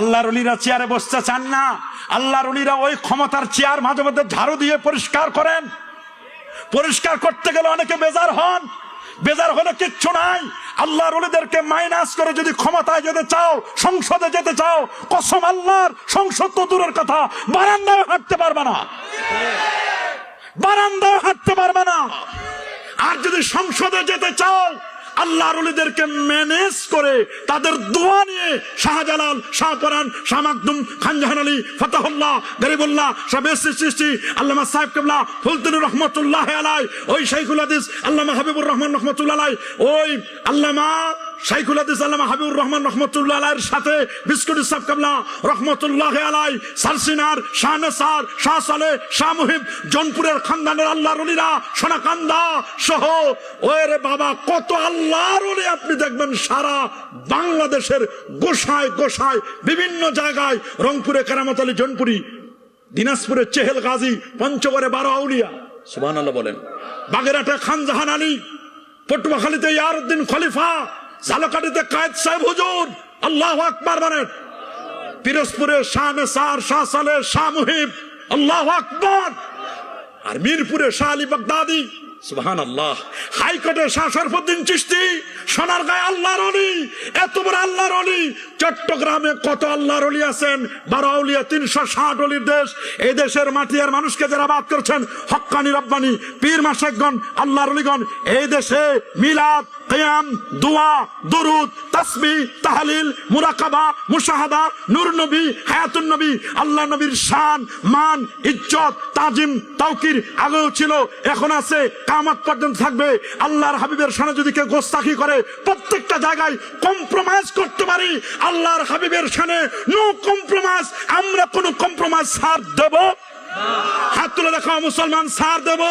আল্লাহর অলিরা চেয়ারে বসতে চান না। আল্লাহর অলিরা ওই ক্ষমতার চেয়ার মাঝে মধ্যে ঝাড়ু দিয়ে পরিষ্কার করেন। পরিষ্কার করতে গেলে অনেকে বেজার হন। বেজার হলে কিচ্ছু নাই। আল্লাহর অলিদেরকে মাইনাস করে যদি ক্ষমতায় যেতে চাও, সংসদে যেতে চাও, কসম আল্লাহর, সংসদ তো দূরের কথা। বারান্দায় হাঁটতে পারবে না। বারান্দায় হাঁটতে পারবে না। আর যদি সংসদে যেতে চাও আল্লাহর অলিদেরকে ম্যানেজ করে তাদের দোয়া নিয়ে শাহজালাল শাহপরান শাহ মাকদুম খানজাহান আলী, ফতাহুল্লাহ, গরিবুল্লাহ, শাহ বেসি সৃষ্টি, আল্লামা সাহেব কেবলা ফুলতুনুর রহমতুল্লাহ আলাই, ওই শাইখুল হাদিস, আল্লামা হাবিবুর রহমান রহমতুল্লাহ আলাই, ওই আল্লামা শাইখুল হাদিস আল্লামা হাবিবুর রহমান রহমতুল্লাহ আলাইয়ের সাথে বিস্কুট সাহেব কেবলা রহমতুল্লাহ আলাই সারসিনার শাহ নেসার শাহ সালে শাহ মুহিব জনপুরের খানদানের আল্লাহ রলিরা সোনাকান্দা সহ। ওরে বাবা কত আপনি দেখবেন সারা বাংলাদেশের গোসায় গোসায় বিভিন্ন জায়গায় রংপুরে কেরামত আলী জনপুরি দিনাজপুরে চেহেল গাজী পঞ্চগড়ে বারো আউলিয়া। সুবাহ বলেন। বাগেরহাটে খানজাহান আলী পটুয়াখালীতে ইয়ারউদ্দিন খলিফা ঝালকাঠিতে কায়েদ সাহেব হুজুর, আল্লাহ আকবার বলেন। পিরোজপুরে শাহ নেসার, শাহ সালে, শাহ মুহিব, আল্লাহ আকবর। আর মিরপুরে শাহ আলী বাগদাদি সুবহান আল্লাহ হাইকোর্টে শাহ শরফুদ্দিন চিস্তি সোনার গায়ে আল্লাহর অলি, এত বড় আল্লাহর অলি, চট্টগ্রামে কত আল্লাহর অলি আছেন? বারো আউলিয়া তিনশো ষাট অলির দেশ, এই দেশের মাটি আর মানুষকে যারা বাদ করছেন, হক্কানি রব্বানি, পীর মাসেকগণ, আল্লাহর অলিগণ, এই দেশে মিলাদ কিয়াম, দোয়া, দরুদ তাসবি তাহলিল, মুরাকাবা, মুশাহাদা, নূর নবী, হায়াতুন নবী, আল্লাহ নবীর শান, মান, ইজ্জত, তাজিম, তাওকির আগেও ছিল, এখন আছে কামাত পর্যন্ত থাকবে। আল্লাহর হাবিবের শানে যদি কেউ গোস্তাখি করে, প্রত্যেকটা জায়গায় কম্প্রোমাইজ করতে পারি। আল্লাহর হাবিবের শানে নো কম্প্রোমাইজ আমরা কোনো কম্প্রোমাইজ সার দেব। হাত তুলে দেখো মুসলমান সার দেব।